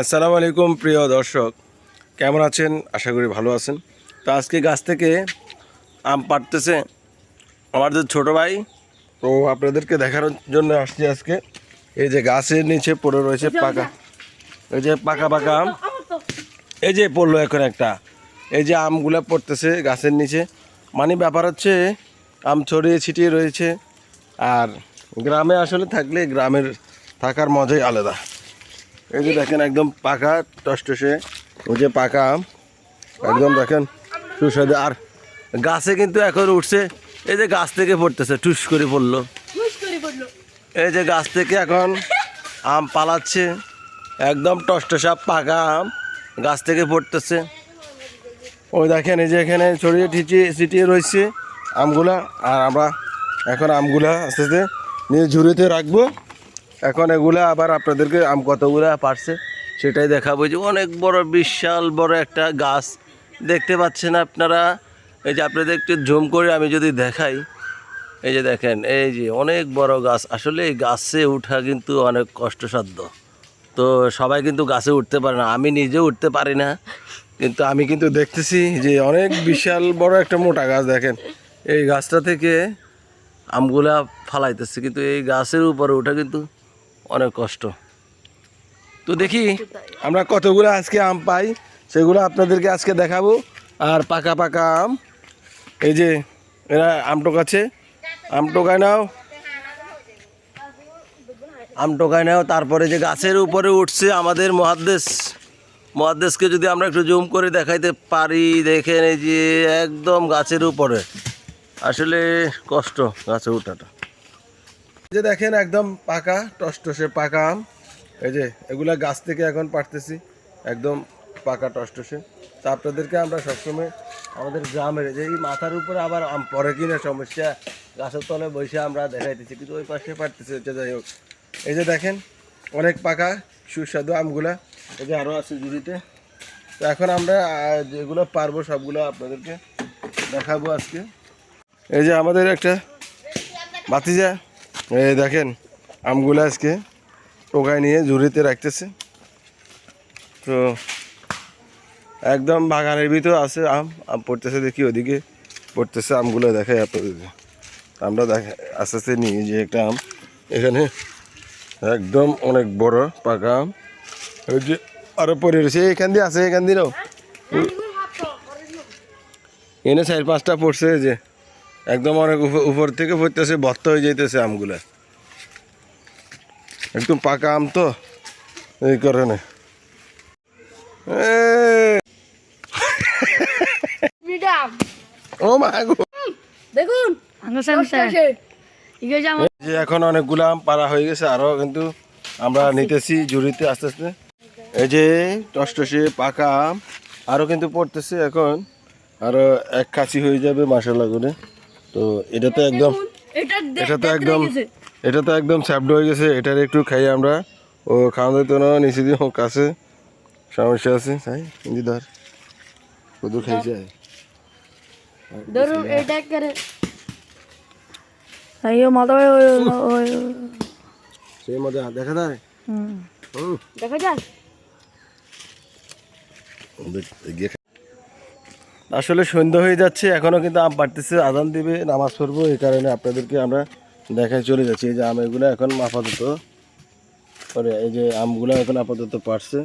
আসসালামু আলাইকুম প্রিয় দর্শক। কেমন আছেন? আশা করি ভালো আছেন। তো আজকে গাছ থেকে আম পাড়তেছে আমার যে ছোটো ভাই তো আপনাদেরকে দেখানোর জন্য আসছি আজকে। এই যে গাছের নিচে পড়ে রয়েছে পাকা এই যে পাকা পাকা আম। এই যে পড়ল এখন একটা। এই যে আমগুলো পড়তেছে গাছের নিচে। মানে ব্যাপার হচ্ছে আম ছড়িয়ে ছিটিয়ে রয়েছে। আর গ্রামে আসলে থাকলে গ্রামের থাকার মজাই আলাদা। এই যে দেখেন একদম পাকা টসটসে। ওই যে পাকা আম। একদম দেখেন সুস্বাদু। আর গাছে কিন্তু এখন উঠছে এই যে গাছ থেকে পড়তেছে টুস করে পড়ল। এই যে গাছ থেকে এখন আম পালাচ্ছে একদম টসটসা পাকা আম গাছ থেকে পড়তেছে। ওই দেখেন এই যে এখানে ছড়িয়ে ঠিচিয়ে ছিটিয়ে রয়েছে আমগুলা। আর আমরা এখন আমগুলা আস্তে আস্তে নিয়ে ঝুড়িতে রাখব। এখন এগুলা আবার আপনাদেরকে আম কতগুলা পারছে সেটাই দেখাবো। যে অনেক বড় বিশাল বড় একটা গাছ দেখতে পাচ্ছেন আপনারা। এই যে আপনাদের একটু ঝুম করে আমি যদি দেখাই, এই যে দেখেন, এই যে অনেক বড় গাছ। আসলে এই গাছে ওঠা কিন্তু অনেক কষ্টসাধ্য। তো সবাই কিন্তু গাছে উঠতে পারে না। আমি নিজেও উঠতে পারি না। কিন্তু আমি কিন্তু দেখতেছি যে অনেক বিশাল বড় একটা মোটা গাছ দেখেন। এই গাছটা থেকে আমগুলা ফালাইতেছে। কিন্তু এই গাছের উপরে ওঠা কিন্তু অনেক কষ্ট। তো দেখি আমরা কতগুলো আজকে আম পাই সেগুলো আপনাদেরকে আজকে দেখাবো। আর পাকা পাকা আম এই যে এরা আম টোকাচ্ছে। আম টোকায় নাও। আম টোকায় নাও তারপরে যে গাছের উপরে উঠছে আমাদের মহাদ্দেশ। মহাদ্দেশকে যদি আমরা একটু জুম করে দেখাইতে পারি দেখেন এই যে একদম গাছের উপরে। আসলে কষ্ট গাছে ওঠাটা। যে দেখেন একদম পাকা, টসটসে পাকা আম। এই যে এগুলা গাছ থেকে এখন পারতেছি একদম পাকা টসটসে। তা আপনাদেরকে আমরা সবসময় আমাদের গ্রামের যে এই মাথার উপরে আবার আম পরে কিনা সমস্যা, গাছের তলে বসে আমরা দেখাইতেছি, কিন্তু ওই পাশে পারতেছি হচ্ছে যাই হোক। এই যে দেখেন, অনেক পাকা, সুস্বাদু আমগুলা। এই যে আরও আছে জুড়িতে তো এখন আমরা যেগুলো পারব সবগুলো আপনাদেরকে দেখাবো আজকে। এই যে আমাদের একটা ভাতিজা। এই দেখেন আমগুলো আজকে টোকায় নিয়ে ঝুড়িতে রাখতেছে। তো একদম বাগানের ভিতরে আছে আম আম পড়তেছে দেখি ওদিকে পড়তেছে আমগুলো দেখে আপনাদের আমরা দেখা আস্তে আস্তে নিয়ে যে একটা আম। এখানে একদম অনেক বড় পাকা আম। ওই যে আরও পড়ে রয়েছে এখান দিয়ে আছে এখান দিয়েও এনে চার পাঁচটা পড়ছে যে। একদম অনেক উপ- উপর থেকে পড়তেছে ভর্তা হয়ে যাইতেছে আমগুলা। একদম পাকা আম তো এই কারণে। ও মা দেখুন যে এখন অনেকগুলো আম পারা হয়ে গেছে আরও কিন্তু আমরা নিতেছি জুড়িতে আস্তে আস্তে। এই যে টসটসে পাকা আম আরও কিন্তু পড়তেছে এখন। আরও এক কাছি হয়ে যাবে মাসাল্লা করে। তো এটা তো একদম এটা তো একদম এটা তো একদম স্যাপড হয়ে গেছে এটার একটু খাই আমরা ও খাওয়া দিতে না নিচে দিয়ে হোক কাছে। সমস্যা আছে তাই কিন্তু ধর। শুধু খাই যায় ধরুন এটা করে আইও মাথা ওই ওই ওই সেই মজা দেখা যায়? হুম। দেখা যাক। দেখ- এগিয়ে খা- আসলে সন্ধ্যা হয়ে যাচ্ছে এখনও কিন্তু আম পাড়তেছে আদান দিবে, নামাজ পড়ব, এই কারণে আপনাদেরকে আমরা দেখায় চলে যাচ্ছি। এই যে আম এগুলো এখন আপাতত পরে এই যে আমগুলো এখন আপাতত পারছে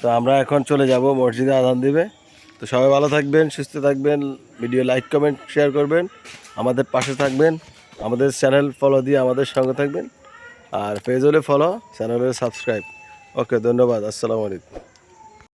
তো আমরা এখন চলে যাব, মসজিদে আদান দিবে। তো সবাই ভালো থাকবেন, সুস্থ থাকবেন, ভিডিও লাইক, কমেন্ট, শেয়ার করবেন, আমাদের পাশে থাকবেন, আমাদের চ্যানেল ফলো দিয়ে আমাদের সঙ্গে থাকবেন, আর পেজ হলে ফলো, চ্যানেলে সাবস্ক্রাইব। ওকে, ধন্যবাদ, আসসালামু আলাইকুম।